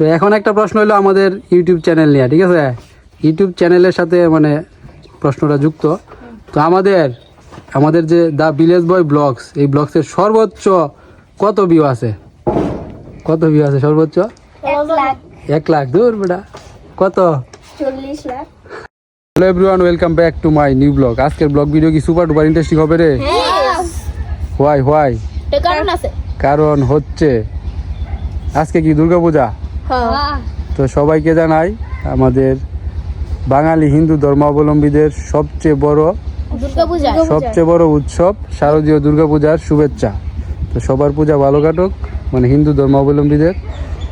তো এখন একটা প্রশ্ন হলো আমাদের ইউটিউব চ্যানেল নিয়ে ঠিক আছে? ইউটিউব চ্যানেলের সাথে মানে প্রশ্নটা যুক্ত। তো আমাদের আমাদের যে দ্য ভিলেজ বয় ব্লগস এই ব্লগসের সর্বোচ্চ কত ভিউ আছে? কত ভিউ আছে সর্বোচ্চ? এক লাখ। দূর বেটা। কত? চল্লিশ lakh. Hello everyone welcome back to my new blog আজকের ব্লগ ভিডিও কি সুপার ডুপার ইন্টারেস্টিং হবে রে? হোয়াই হোয়াই কারণ আছে। কারণ হচ্ছে আজকে কি দুর্গাপূজা? তো সবাইকে জানাই আমাদের বাঙালি হিন্দু ধর্মাবলম্বীদের সবচেয়ে বড় সবচেয়ে বড় উৎসব শারদীয় দুর্গাপূজার শুভেচ্ছা। তো সবার পূজা ভালো কাটুক মানে হিন্দু ধর্মাবলম্বীদের।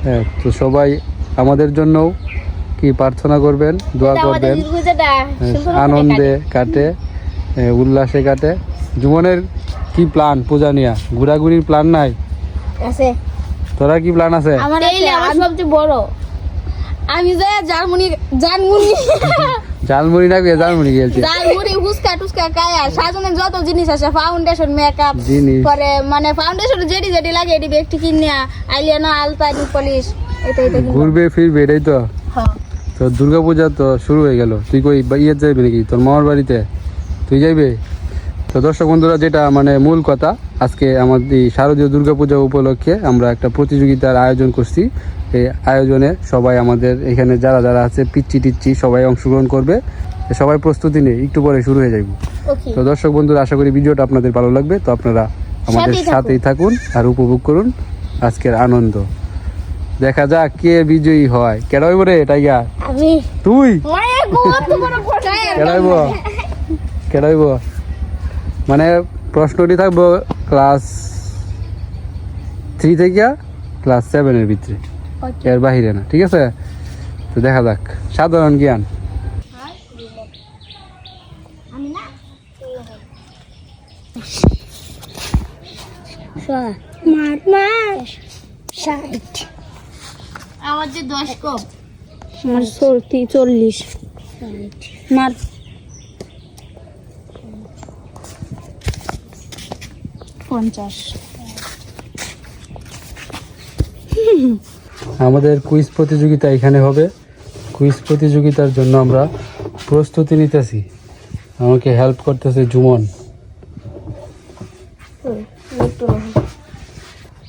হ্যাঁ তো সবাই আমাদের জন্যও কি প্রার্থনা করবেন দোয়া করবেন। হ্যাঁ, আনন্দে কাটে হ্যাঁ, উল্লাসে কাটে। জীবনের কি প্ল্যান পূজা নিয়ে? ঘোরাঘুরির প্ল্যান নাই? আছে। তোরা কি প্ল্যান আছে? আমার আমার সবচেয়ে বড়। আমি যে জার্মানি জার্মানি। ঝালমুড়ি না ঝালমুড়ি গেছি জার্মানি ফুচকা টুচকা খায়া সাজনের যত জিনিস আছে ফাউন্ডেশন মেকআপ জিনিস। পরে মানে ফাউন্ডেশন যেটি যেটি লাগে এটি একটু কিনে আইলিয়ানা আলতা পলিশ এটা এটা ঘুরবে ফিরবে এটাই তো? হ্যাঁ। তো দুর্গাপূজা তো শুরু হয়ে গেল। তুই কই ইয়ে যাইবি নাকি? তোর মামার বাড়িতে? তুই যাইবে? তো দর্শক বন্ধুরা যেটা মানে মূল কথা আজকে আমাদের এই শারদীয় দুর্গাপূজা উপলক্ষে আমরা একটা প্রতিযোগিতার আয়োজন করছি। এই আয়োজনে সবাই আমাদের এখানে যারা যারা আছে পিচ্ছি টিচ্ছি সবাই অংশগ্রহণ করবে। সবাই প্রস্তুতি নিয়ে একটু পরে শুরু হয়ে যাইব। তো দর্শক বন্ধুরা আশা করি ভিডিওটা আপনাদের ভালো লাগবে। তো আপনারা আমাদের সাথেই থাকুন। আর উপভোগ করুন আজকের আনন্দ। দেখা যাক কে বিজয়ী হয়। কেডা হইব রে টাইগার? তুই? কেডাইব কেডাইব মানে প্রশ্নটি থাকব ক্লাস থ্রি থেকে ক্লাস সেভেনের ভিতরে। এর বাহিরে না ঠিক আছে? তো দেখা যাক। সাধারণ জ্ঞান। আমার যে দশ কম চল্লিশ। মার পঞ্চাশ। আমাদের কুইজ প্রতিযোগিতা এখানে হবে। কুইজ প্রতিযোগিতার জন্য আমরা প্রস্তুতি নিতেছি। আমাকে হেল্প করতেছে জুমন।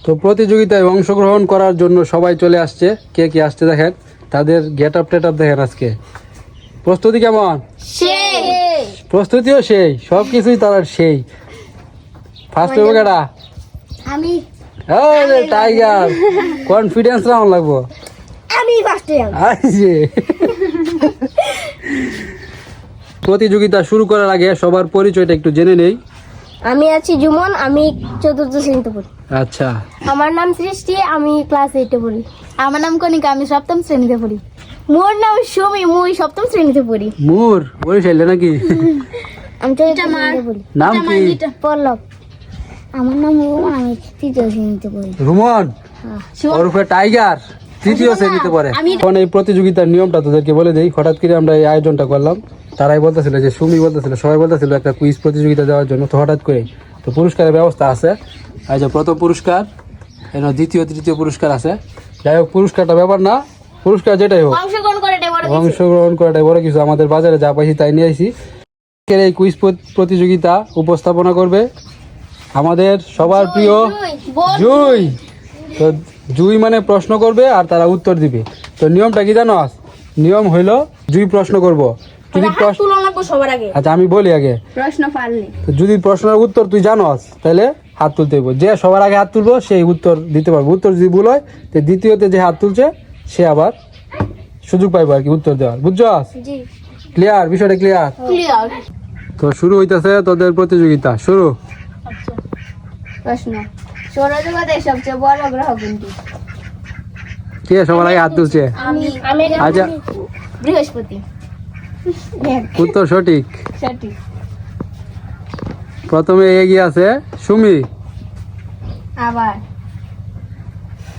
তো প্রতিযোগিতায় অংশগ্রহণ করার জন্য সবাই চলে আসছে। কে কে আসছে দেখেন? তাদের গেট আপ টেট আপ দেখেন আজকে। প্রস্তুতি কেমন? প্রস্তুতিও সেই সব কিছুই তার সেই। ফার্স্ট হইব কেটা আমি টাইগার কনফিডেন্স রাউন্ড লাগবো। আমি ফার্স্টে আইছে। প্রতিযোগিতা শুরু করার আগে সবার পরিচয়টা একটু জেনে নেই। আমি আছি জুমন আমি চতুর্থ শ্রেণীতে পড়ি। আচ্ছা। আমার নাম সৃষ্টি আমি ক্লাস এইটে পড়ি। আমার নাম কনিকা আমি সপ্তম শ্রেণীতে পড়ি। মোর নাম সুমি মুই সপ্তম শ্রেণীতে পড়ি। মুর বরিশাইলে নাকি? আমি চতুর্থ শ্রেণীতে পড়ি। নাম কি? পল্লব। আমার নাম রুমন আমি তৃতীয় শ্রেণীতে পড়ি। রুমন ওরফে টাইগার তৃতীয় শ্রেণীতে পড়ে। এখন এই প্রতিযোগিতার নিয়মটা তোদেরকে বলে দেই হঠাৎ করে আমরা এই আয়োজনটা করলাম। তারাই বলতেছিল যে সুমি বলতেছিল সবাই বলতেছিল একটা কুইজ প্রতিযোগিতা দেওয়ার জন্য তো হঠাৎ করে তো পুরস্কারের ব্যবস্থা আছে। এই যে প্রথম পুরস্কার এর দ্বিতীয় তৃতীয় পুরস্কার আছে। যাই হোক পুরস্কারটা ব্যাপার না পুরস্কার যেটাই হোক। অংশগ্রহণ করাটাই বড় কিছু। আমাদের বাজারে যা পাইছি তাই নিয়ে আসি। এই কুইজ প্রতিযোগিতা উপস্থাপনা করবে আমাদের সবার প্রিয় জুই তো জুই মানে প্রশ্ন করবে আর তারা উত্তর দিবে। তো নিয়মটা কি জানো নিয়ম হইল জুই প্রশ্ন করব। যদি প্রশ্ন তুলনা লাগবো সবার আগে। আচ্ছা আমি বলি আগে। প্রশ্ন পারলে তো যদি প্রশ্নের উত্তর তুই জানোস তাহলে হাত তুলতে হইব। যে সবার আগে হাত তুলবো সেই উত্তর দিতে পারব। উত্তর যদি ভুল হয় তো দ্বিতীয়তে যে হাত তুলছে সে আবার সুযোগ পাইবো আর কি উত্তর দেওয়ার। বুঝছস জি। ক্লিয়ার বিষয়টা ক্লিয়ার ক্লিয়ার তো শুরু হইতেছে তোদের প্রতিযোগিতা। শুরু। প্রশ্ন সৌরজগতের সবচেয়ে বড় গ্রহ কোনটি? কে সবার আগে হাত তুলছে? আচ্ছা। বৃহস্পতি। উত্তর সঠিক। সঠিক। প্রথমে এগিয়ে আছে সুমি। আবার।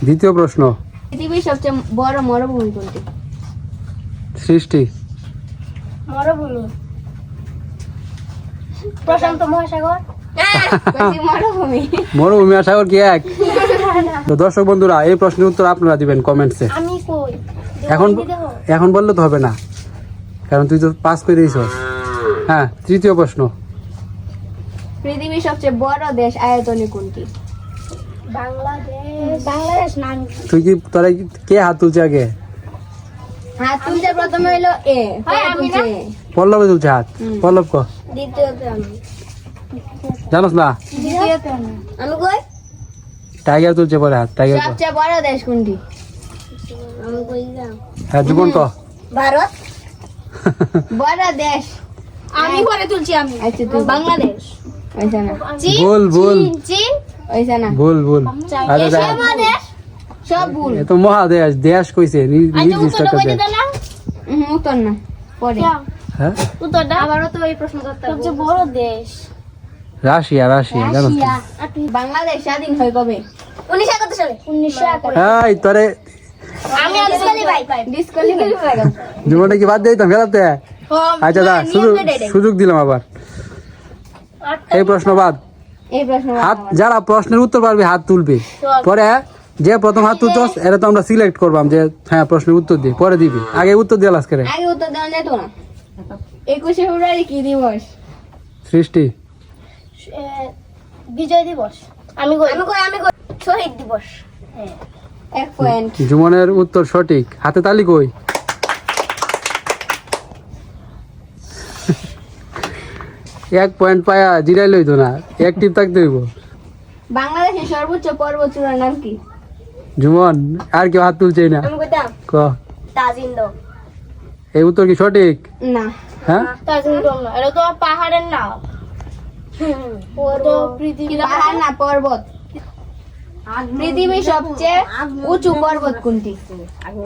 দ্বিতীয় প্রশ্ন। পৃথিবীর সবচেয়ে বড় মরুভূমি কোনটি? সৃষ্টি। মরুভূমি। প্রশান্ত মহাসাগর? মরুভূমি আর সাগর কি এক? তো দর্শক বন্ধুরা এই প্রশ্নের উত্তর আপনারা দিবেন কমেন্টসে এখন এখন বললে তো হবে না। কারণ তুই তো পাস করে দিয়েছস হ্যাঁ তৃতীয় প্রশ্ন। পৃথিবীর সবচেয়ে বড় দেশ আয়তনে কোনটি? বাংলাদেশ। বাংলাদেশ তুই কি তোরা কে হাত তুলছে আগে? হাত তুলতে প্রথমে হইল এ হ্যাঁ, তুলছে পল্লবে তুলছে হাত। পল্লব ক? দ্বিতীয়তে আমি। জানোস না? আমি কই? টাইগার তুলছে পরে হাত টাইগার সবচেয়ে বড় দেশ কোনটি? আমি কই হ্যাঁ জীবন ক। ভারত? বড় দেশ। আমি পরে তুলছি আমি। আচ্ছা তুই বাংলাদেশ। না। ভুল চীন না। আরে সব এ তো মহাদেশ দেশ কইছে নির্দিষ্ট একটা দেশ। দিতে উত্তর না পরে। হ্যাঁ? উত্তরটা? আবারও তো এই প্রশ্ন করতে সবচেয়ে বড় দেশ। রাশিয়া রাশিয়া জানোস না বাংলাদেশ স্বাধীন হয় কবে? উনিশশো একাত্তর সালে। উনিশশো একাত্তর। এই তোরে আমি জীবনটা কি বাদ দিতাম খেলাতে? আচ্ছা দা সুযোগ সুযোগ দিলাম আবার। এই প্রশ্ন বাদ। হাত যারা প্রশ্নের উত্তর পারবে হাত তুলবে। পরে যে প্রথম হাত তুলছস এটা তো আমরা সিলেক্ট করবাম যে হ্যাঁ প্রশ্নের উত্তর দি পরে দিবি। আগে উত্তর দিয়ে লাস করে আগে উত্তর দেওয়া যেত না একুশে ফেব্রুয়ারি কি দিবস? সৃষ্টি। বিজয় দিবস। আমি আমি কই আমি কই? শহীদ দিবস। এক পয়েন্ট জুমনের উত্তর সঠিক। হাতে তালি কই? এক পয়েন্ট পায়া জিরাই লইতো না। অ্যাক্টিভ থাকতে হইব। বাংলাদেশের সর্বোচ্চ পর্বত চূড়ার নাম কি? জুমন আর কেউ হাত তুলছেই না। আমি কইতাম ক? তাজিন্দ। এই উত্তর কি সঠিক? না। হ্যাঁ? তাজিন্দ না এটা তো পাহাড়ের নাম। পাহাড় না পর্বত। পৃথিবীর সবচেয়ে উঁচু পর্বত কোনটি?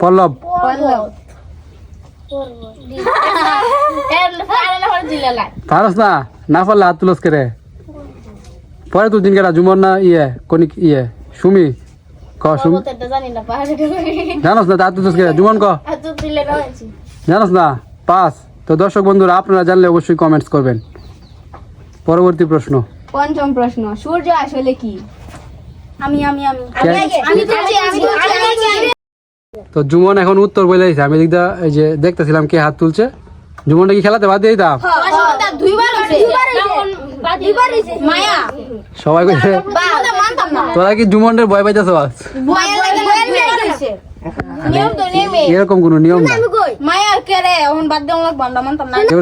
পল্লব। পল্লব। পারস না না পারলে হাত তুলস করে। পরে তুই দিন কেটা জুমন না ইয়ে কোনি ইয়ে। সুমি ক সুমি জানোস না তা তুলস করে? জুমন ক। জানোস না? পাস। তো দর্শক বন্ধুরা আপনারা জানলে অবশ্যই কমেন্টস করবেন। পরবর্তী প্রশ্ন। পঞ্চম প্রশ্ন সূর্য আসলে কি? আমি আমি আমি। কে- আমি তুলছি আমি তুলছি তো জুমন এখন উত্তর বলে দিয়েছে আমি এদিকটা এই যে দেখতেছিলাম কে হাত তুলছে। জুমনটা কি খেলাতে বাদ দিয়ে দিতাম? দুইবার হইছে দুইবার হইছে মায়া। সবাই কইছে মানতাম না। তোরা কি জুমনের ভয় পাইতেছ এরকম কোনো নিয়ম না।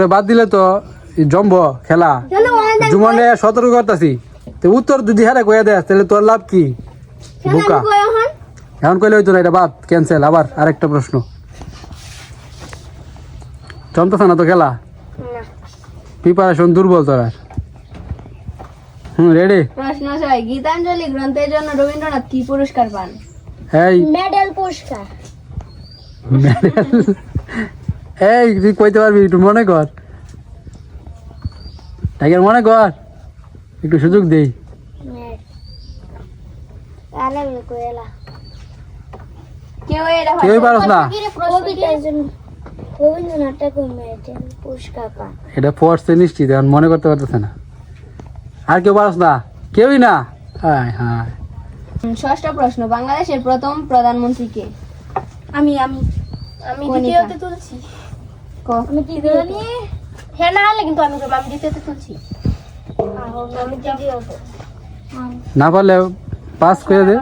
বাদ দিলে তো জম্ব খেলা। জুমনে সতর্ক করতেছি। তো উত্তর যদি হারে কয়ে দেয় তাহলে তোর লাভ কি? বোকা। এখন? কইলে হইতো না এটা বাদ ক্যান্সেল আবার আরেকটা প্রশ্ন। জমতেছে না তো খেলা? প্রিপারেশন দুর্বল তোর আর হুম রেডি প্রশ্ন ছয় গীতাঞ্জলি গ্রন্থের জন্য রবীন্দ্রনাথ কি পুরস্কার পান? এই। মেডেল পুরস্কার। মেডেল? এই তুই কইতে পারবি একটু মনে কর। টাইগার মনে কর একটু সুযোগ দেই। কেউই পারস না। এটা পড়ছে নিশ্চিত এখন মনে করতে পারতেছে না। আর কেউ পারস না? কেউই না? হায় হায়। ষষ্ঠ প্রশ্ন বাংলাদেশের প্রথম প্রধানমন্ত্রী কে? আমি আমি। আমি দ্বিতীয়তে তুলছি। ক? আমি দ্বিতীয়তে। হ্যাঁ না হলে কিন্তু আমি আমি দ্বিতীয়তে তুলছি। আমি দ্বিতীয়তে না পারলে পাস করে দে।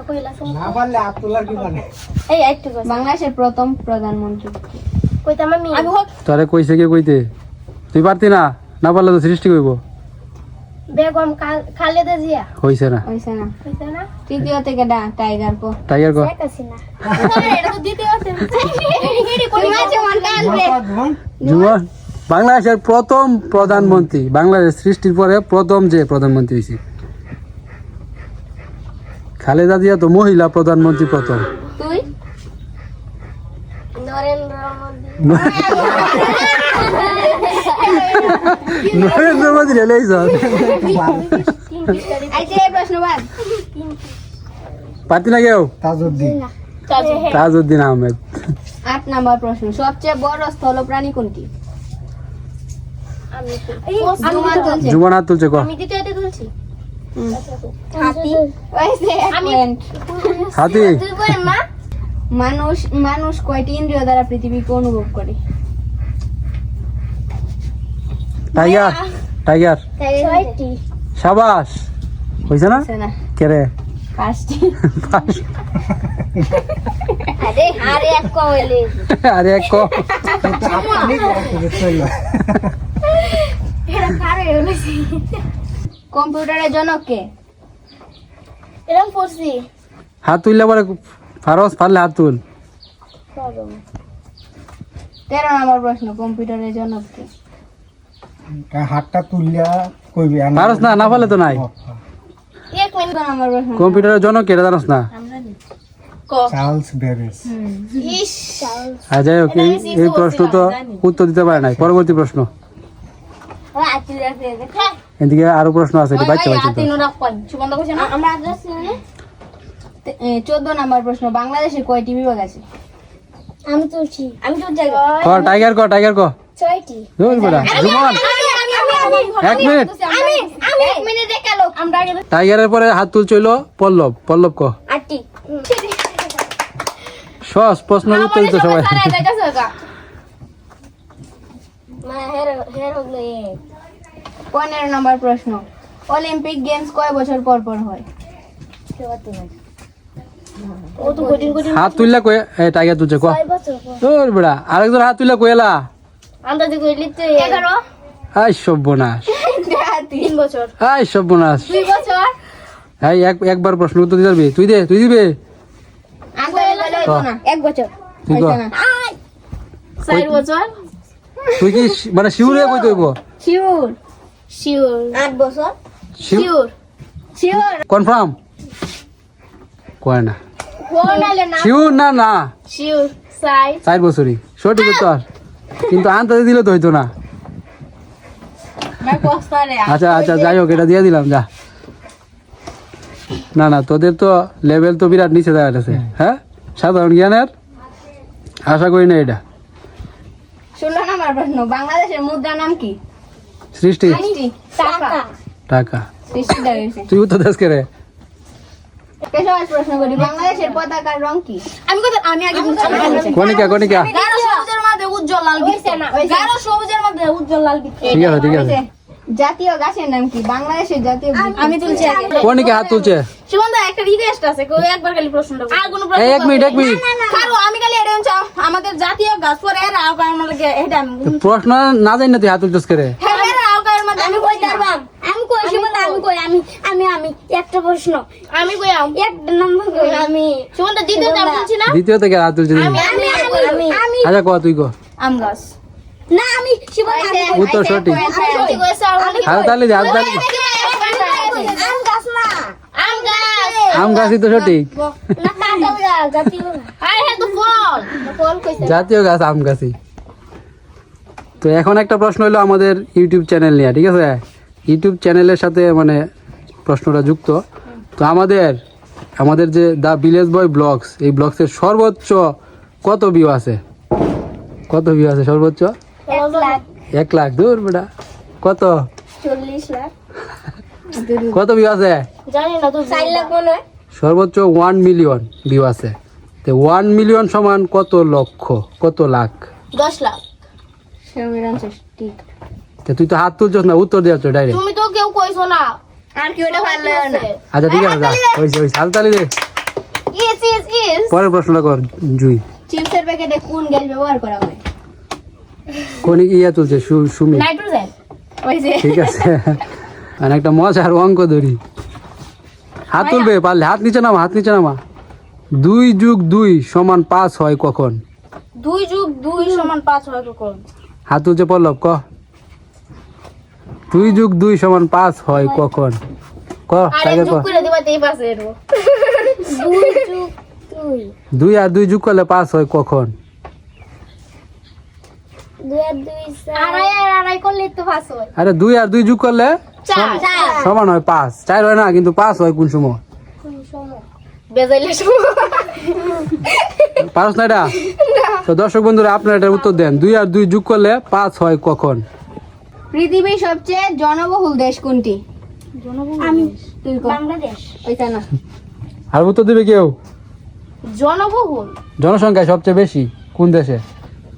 এই একটু বাংলাদেশের প্রথম প্রধানমন্ত্রী। কে? কইতাম আমি। আমি হোক। তোরে কইছে কে কইতে? তুই পারতি না? না পারলে তো সৃষ্টি করব বেগম খালেদা জিয়া। হইছে না। হইছে না। কইতা না? তৃতীয় থেকে ডা টাইগার কো। টাইগার হাসিনা। এটা তো মন কাল রে জুমন বাংলাদেশের প্রথম প্রধানমন্ত্রী বাংলাদেশ সৃষ্টির পরে প্রথম যে প্রধানমন্ত্রী হয়েছে। খালেদা জিয়া তো মহিলা প্রধানমন্ত্রী প্রথম। নরেন্দ্র মোদী। নরেন্দ্র মোদী রেলে আচ্ছা পারতি না কেউ? তাজউদ্দিন। আহমেদ। আট নাম্বার প্রশ্ন সবচেয়ে বড় স্থল প্রাণী কোনটি? তুলছে। ক আমি দ্বিতীয়তে তুলছি। হাতি। হাতি। মানুষ মানুষ কয়টি ইন্দ্রিয় দ্বারা পৃথিবীকে অনুভব করে? টাইগার সাবাস। হয়েছে না? কেরে পাঁচটি। আরে আরে এক কইলে আরে এক ক হইছে কম্পিউটারের জনক কে? এরকম পড়ছি। হাত তুললে পরে ফারস পারলে হাত তুল। তেরো নম্বর প্রশ্ন কম্পিউটারের জনক কে? হাতটা তুলিয়া কইবি? পারস না না পারলে তো নাই। এক মিনিট। নম্বর প্রশ্ন। কম্পিউটারের জন্য কেটে জানোস না? ক? চার্লস বেরেস ইস আর যাই হোক এই প্রশ্ন তো উত্তর দিতে পারে নাই। পরবর্তী প্রশ্ন। এদিকে আরও প্রশ্ন আছে বাচ্চা বাচ্চা আমরা তে- চোদ্দ নম্বর প্রশ্ন বাংলাদেশে কয়টি বিভাগ আছে আমি তুলছি আমি তো টাইগার ক টাইগার ক ছয়টি। জুমন এক মিনিট আমি আমি এক মিনিটে কেন আমরা আগে টাইগারের পরে হাত তুল তুলছিল পল্লব পল্লব ক। আটটি। সস প্রশ্ন উত্তর দিতে সবাই। পনেরো নম্বর প্রশ্ন অলিম্পিক গেমস কয় বছর পর পর হয়? হাত তুললে কয়ে এ টাইগার তুলছে ক আরেকজন হাত তুললে কয়েলা? আন্দাজে কইলি তো এগারো। আই সর্বনাশ। তিন বছর। আই সর্বনাশ। দুই বছর। এই এক একবার প্রশ্ন উত্তর দিতে পারবি? তুই দে তুই দিবে? আন্দাজে বলে না। এক বছর। তুই ক? হইতো বছর। তুই কি মানে শিউরে কই তৈব শিওর শিওর আট বছর। Sure sure sure confirm? কয় না। শিউর না না? শিওর সাই চার বছরই। সঠিক উত্তর। কিন্তু আনতে দিলে তো হইতো না। আচ্ছা আচ্ছা যাই হোক এটা দিয়ে দিলাম যা। না না তোদের তো লেভেল তো বিরাট নিচে দেওয়া আছে হ্যাঁ? সাধারণ জ্ঞানের? আশা করি না এটা। ষোলো নম্বর প্রশ্ন বাংলাদেশের মুদ্রা নাম কি? সৃষ্টি। টাকা। টাকা। সৃষ্টি তুই উত্তর দেশ কে রে? প্রশ্ন করি বাংলাদেশের পতাকার রং কি? আমি কথা আমি আগে কনিকা কনিকা গাঢ় সবুজের মধ্যে উজ্জ্বল লাল বিত্তে গাঢ় সবুজের মধ্যে উজ্জ্বল লাল বিত্তে ঠিক আছে ঠিক আছে। জাতীয় গাছের নাম কি? বাংলাদেশের জাতীয়। আমি তুলছি কনিকা হাত তুলছে? সুমন্ত একটা রিকোয়েস্ট আছে কেউ একবার খালি প্রশ্নটা আর কোনো এই এক মিনিট এক মিনিট। কারও আমি খালি এটা হচ্ছে আমাদের জাতীয় গাছ পরে এর আওকার লাগে এটা আমি প্রশ্ন না জানি না তুই হাত তুলছিস কে রে। হ্যাঁ এর আওকার মধ্যে আমি কই পারবাম আমি কই সুমন্ত আমি কই? আমি আমি আমি একটা প্রশ্ন। আমি কই একটা নম্বর কই? আমি সুমন্ত দ্বিতীয় নাম বলছি না? দ্বিতীয় থেকে হাত তুলছে? আমি আমি আমি আমি আচ্ছা ক তুই ক। আম গাছ। না আমি সঠিক। হাত তালি দে হাত তালি আম গাছই তো সঠিক। হ্যাঁ তো ফল। ফল কইছে। জাতীয় গাছ আম গাছই। তো এখন একটা প্রশ্ন হলো আমাদের ইউটিউব চ্যানেল নিয়ে ঠিক আছে? ইউটিউব চ্যানেলের সাথে মানে প্রশ্নটা যুক্ত। তো আমাদের আমাদের যে দ্য ভিলেজ বয় ব্লগস এই ব্লগসের সর্বোচ্চ কত ভিউ আছে? কত ভিউ আছে সর্বোচ্চ? এক লাখ। এক দূর বেটা। কত? চল্লিশ লাখ। কত ভিউ আছে? জানি না তো চার লাখ মনে হয়। সর্বোচ্চ ওয়ান মিলিয়ন ভিউ আছে। তো ওয়ান মিলিয়ন সমান কত লক্ষ? কত লাখ? দশ লাখ। তো তুই তো হাত তুলছস না উত্তর দেওয়াচ্ছ ডাইরেক্ট তুমি তো কেউ কইছো না। আর কি ওটা ভালো না। আচ্ছা ঠিক আছে ওই হালতালি দে। ইয়েস ইয়েস ইয়েস পরের প্রশ্নটা কর জুই। চিপসের প্যাকেটে কোন গ্যাস ব্যবহার করা হয়? কোন ইয়া তুলছে? সু- সুমি। ঠিক আছে। আর একটা মজার অঙ্ক ধরি। হাত তুলবে পারলে? হাত নিচে নামা হাত নিচে নামা। দুই যুগ দুই সমান পাঁচ হয় কখন? দুই যুগ দুই সমান পাঁচ হয় কখন? হাত তুলছে পল্লব ক? দুই যুগ দুই সমান পাঁচ হয় কখন? ক? তাকে ক? দুই আর দুই যুগ করলে পাঁচ হয় কখন? আর দুই আর হয়। দুই আর দুই যুগ করলে সমান হয় পাঁচ। চার হয় না কিন্তু পাঁচ হয় কোন সময়? পারস না এটা? তো দর্শক বন্ধুরা আপনারা এটার উত্তর দেন। দুই আর দুই যুগ করলে পাঁচ হয় কখন? পৃথিবীর সবচেয়ে জনবহুল দেশ কোনটি? আর উত্তর দিবে কেউ? জনবহুল? জনসংখ্যা সবচেয়ে বেশি কোন দেশে?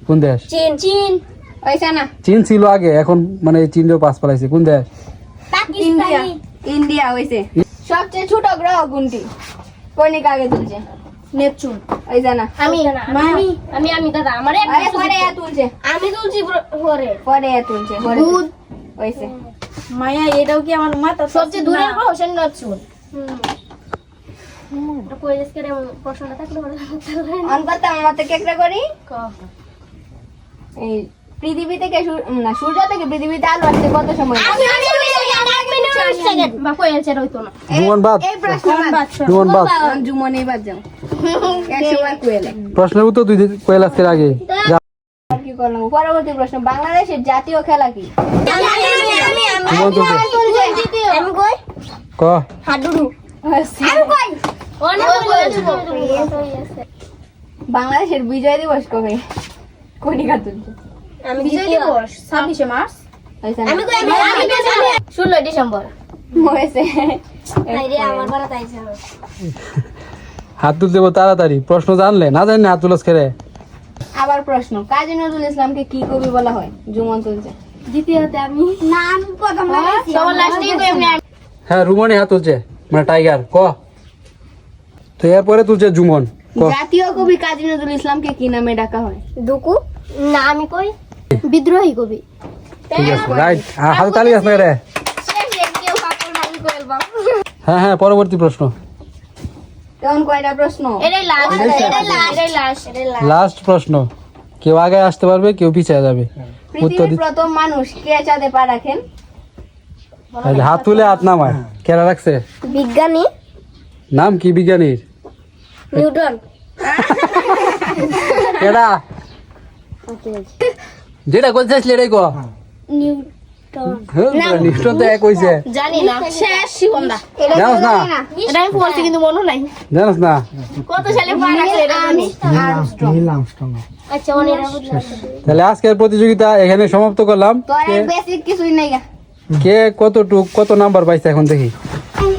কোন দেশ? চীন চীন। না। চীন ছিল আগে এখন মানে চীনও পাস পালাইছে। কোন দেশ? ইন্ডিয়া। ইন্ডিয়া হইছে। সবচেয়ে ছোট গ্রহ কোনটি? কনিক আগে তুলছে। নেপচুন। ওইটা না। আমি আমি আমি আমি দাদা আমার আরে পরে এ তুলছে। আমি তুলছি পরে পরে। এ তুলছে পরে বুধ হইছে মায়া এটাও কি আমার মাথা সবচেয়ে দূরের গ্রহ সেন নেপচুন। কই প্রশ্নটা থাকলে ভালো অন করতে আমার থেকে একটা করি। এই পৃথিবী থেকে না সূর্য থেকে পৃথিবীতে আলো আসতে কত সময়? লাগে? বা কয়েছে রইতো না। জুমন বাদ। এই প্রশ্ন বাদ। জুমন বাদ এখন জুমন এবার যাও। একশো বার কুয়েলে। প্রশ্নের উত্তর তুই দি- আজকের আগে। যা আর কি করলাম? পরবর্তী প্রশ্ন বাংলাদেশের জাতীয় খেলা কি? বাংলাদেশের বিজয় দিবস কবে? কনিকা তুলছে আমি দ্বিতীয়। ছাব্বিশে মার্চ। আমি কই আমি আমি ষোলো ডিসেম্বর। হয়েছে আমার বাড়া তাইছে হাত তুলতে তাড়াতাড়ি প্রশ্ন জানলে। না জানলে হাত তুলস আবার প্রশ্ন কাজী নজরুল ইসলামকে কি কবি বলা হয়? জুমন তুলছে দ্বিতীয়তে আমি। না আমি প্রথম সবার লাস্টে কই আমি হ্যাঁ রুমনে হাত তুলছে। মানে টাইগার ক? তো এরপরে তুলছে জুমন জাতীয় কবি কাজী নজরুল ইসলামকে কি নামে ডাকা হয়? দুকু। না আমি কই? বিদ্রোহী কবি। ঠিক আছে রাইট হাতে তালি আছে রে। হ্যাঁ হ্যাঁ পরবর্তী প্রশ্ন। লাস্ট প্রশ্ন? কেউ আগে আসতে পারবে কেউ পিছিয়ে যাবে। উত্তর প্রথম মানুষ কে চাঁদে পা রাখেন? হাত তুলে হাত নামায়। কেরা রাখছে? বিজ্ঞানী। নাম কি বিজ্ঞানীর? নিউটন। কেডা? যেটা করছিস এটাই কো নিউটন। হ্যাঁ, নিশ্চয় তো এক হইছে। জানি না। শেষ শিবন্দা জানোস না? এটা আমি পড়ছি কিন্তু মনে নাই। জানোস না? কত সালে এটা নীল আর্মস্ট্রং। আচ্ছা অনেক তাহলে আজকের প্রতিযোগিতা এখানে সমাপ্ত করলাম। বেসিক কিছুই নাই গা। কে কতটুক কত নাম্বার পাইছে এখন দেখি।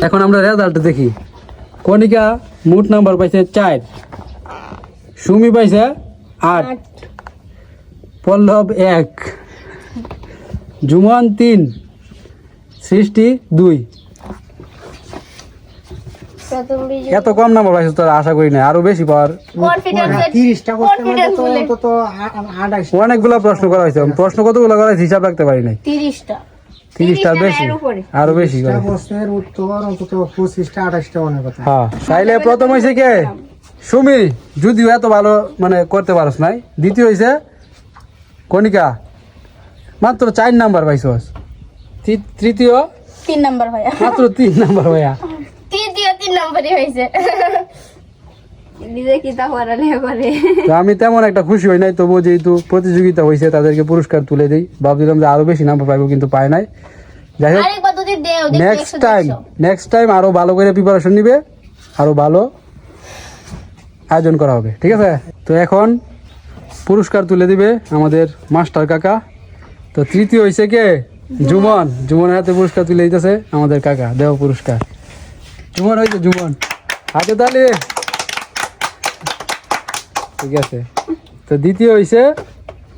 এখন আমরা রেজাল্ট দেখি। কণিকা মোট নাম্বার পাইছে চার। সুমি পাইছে আট। পল্লব এক। জুমন তিন। সৃষ্টি দুই। এত কম নাম্বার পাইছে তোর আশা করি না আরও বেশি পাওয়ার। তিরিশটা অনেকগুলো প্রশ্ন করা হয়েছে। প্রশ্ন কতগুলো করা হয়েছে হিসাব রাখতে পারি নাই? 30টা তিরিশটার বেশি। আরও বেশি প্রশ্নের উত্তর অন্তত পঁচিশটা আঠাশটা মনে কথা। হ্যাঁ তাইলে প্রথম হয়েছে কে? সুমি যদিও এত ভালো মানে করতে পারস নাই। দ্বিতীয় হয়েছে কণিকা মাত্র চার নাম্বার পাইছস। তৃতীয়? তিন নাম্বার ভাইয়া। মাত্র তিন নাম্বার ভাইয়া। তৃতীয় তিন নাম্বারই হয়েছে। আমি তেমন একটা খুশি হই নাই তবুও যেহেতু প্রতিযোগিতা হয়েছে তাদেরকে পুরস্কার তুলে দিই। ভাবছিলাম যে আরও বেশি নাম্বার পাইবো কিন্তু পায় নাই। যাই হোক নেক্সট টাইম নেক্সট টাইম আরও ভালো করে প্রিপারেশন নিবে আরও ভালো আয়োজন করা হবে ঠিক আছে? তো এখন পুরস্কার তুলে দিবে আমাদের মাস্টার কাকা। তো তৃতীয় হয়েছে কে? জুমন। জুমনের হাতে পুরস্কার তুলে দিতেছে আমাদের কাকা। দেহ পুরস্কার। জুমন হয়েছে জুমন। হাতে তালি। ঠিক আছে। তো দ্বিতীয় হয়েছে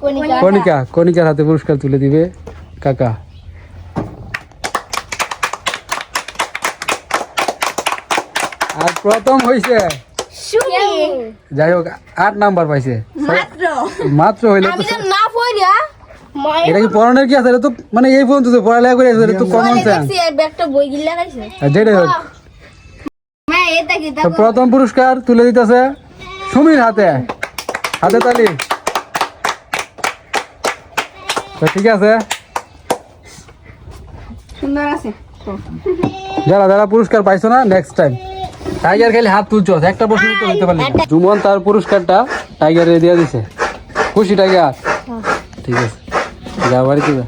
কণিকা। কণিকা। কণিকার হাতে পুরস্কার তুলে দিবে কাকা। আর প্রথম হয়েছে যাই হোক আট নাম্বার পাইছে। মাত্র? মাত্র হইলে না পড়িয়া মায়ের এটা কি পড়ানোর কি আছে? তো মানে এই পর্যন্ত তো পড়ালেখা করে আছে, তো কমন সেন্স যেটাই হোক। প্রথম পুরস্কার তুলে দিতেছে সুমির হাতে। হাতে তালি। তো ঠিক আছে। সুন্দর আছে। যারা যারা পুরস্কার পাইছো না নেক্সট টাইম টাইগার খালি হাত তুলছো একটা প্রশ্ন উত্তর দিতে পারলি না। জুমন তার পুরস্কারটা টাইগারে দিয়ে দিছে। খুশি টাইগার ঠিক আছে। যা বাড়িতে যা